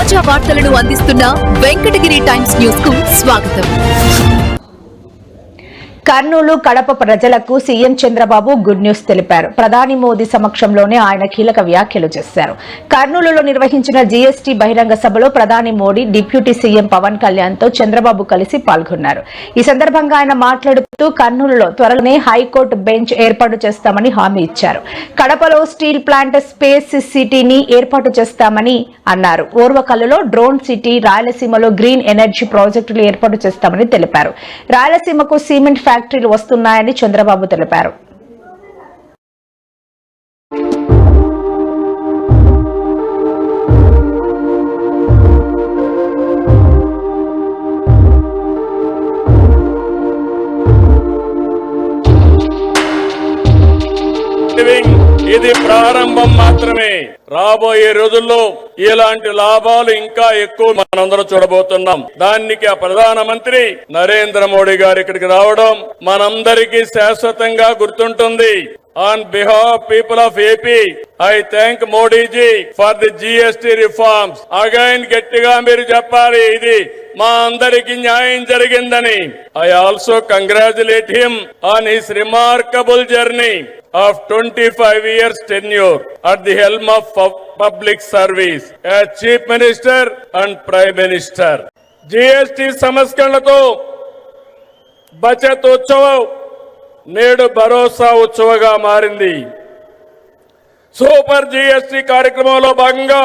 తాజా వార్తలను అందిస్తున్న వెంకటగిరి టైమ్స్ న్యూస్కు స్వాగతం. కర్నూలు కడప ప్రజలకు సీఎం చంద్రబాబు గుడ్ న్యూస్ తెలిపారు. ప్రధాని మోదీ సమక్షంలోనే ఆయన కీలక వ్యాఖ్యలు చేశారు. కర్నూలులో నిర్వహించిన జీఎస్టీ బహిరంగ సభలో ప్రధాని మోడీ డిప్యూటీ సీఎం పవన్ కళ్యాణ్తో చంద్రబాబు కలిసి పాల్గొన్నారు. ఈ సందర్భంగా ఆయన మాట్లాడుతూ కర్నూలులో త్వరలోనే హైకోర్టు బెంచ్ ఏర్పాటు చేస్తామని హామీ ఇచ్చారు. కడపలో స్టీల్ ప్లాంట్ స్పేస్ సిటీని ఏర్పాటు చేస్తామని అన్నారు. ఓర్వకల్లులో డ్రోన్ సిటీ రాయలసీమలో గ్రీన్ ఎనర్జీ ప్రాజెక్టులు ఏర్పాటు చేస్తామని తెలిపారు. రాయలసీమకు సిమెంట్ ఫ్యాక్టరీలు వస్తున్నాయని చంద్రబాబు తెలిపారు. లివింగ్ ఇది ప్రారంభం మాత్రమే. రాబోయే రోజుల్లో ఇలాంటి లాభాలు ఇంకా ఎక్కువ మనందరం చూడబోతున్నాం. దానికి ఆ ప్రధానమంత్రి నరేంద్ర మోడీ గారు ఇక్కడికి రావడం మనందరికీ శాశ్వతంగా గుర్తుంటుంది. On behalf people of AP I thank Modiji for the GST reforms. Again గట్టిగా మీరు చెప్పాలి ఇది మా అందరికి న్యాయం జరిగిందని. I also congratulate him on his remarkable journey. Of 25 years tenure at the helm of public service as chief minister and prime minister. GST సంస్కరణలతో Bachat ఉత్సవం నేడు భరోసా ఉత్సవగా మారింది సూపర్ జిఎస్టి కార్యక్రమంలో భాగంగా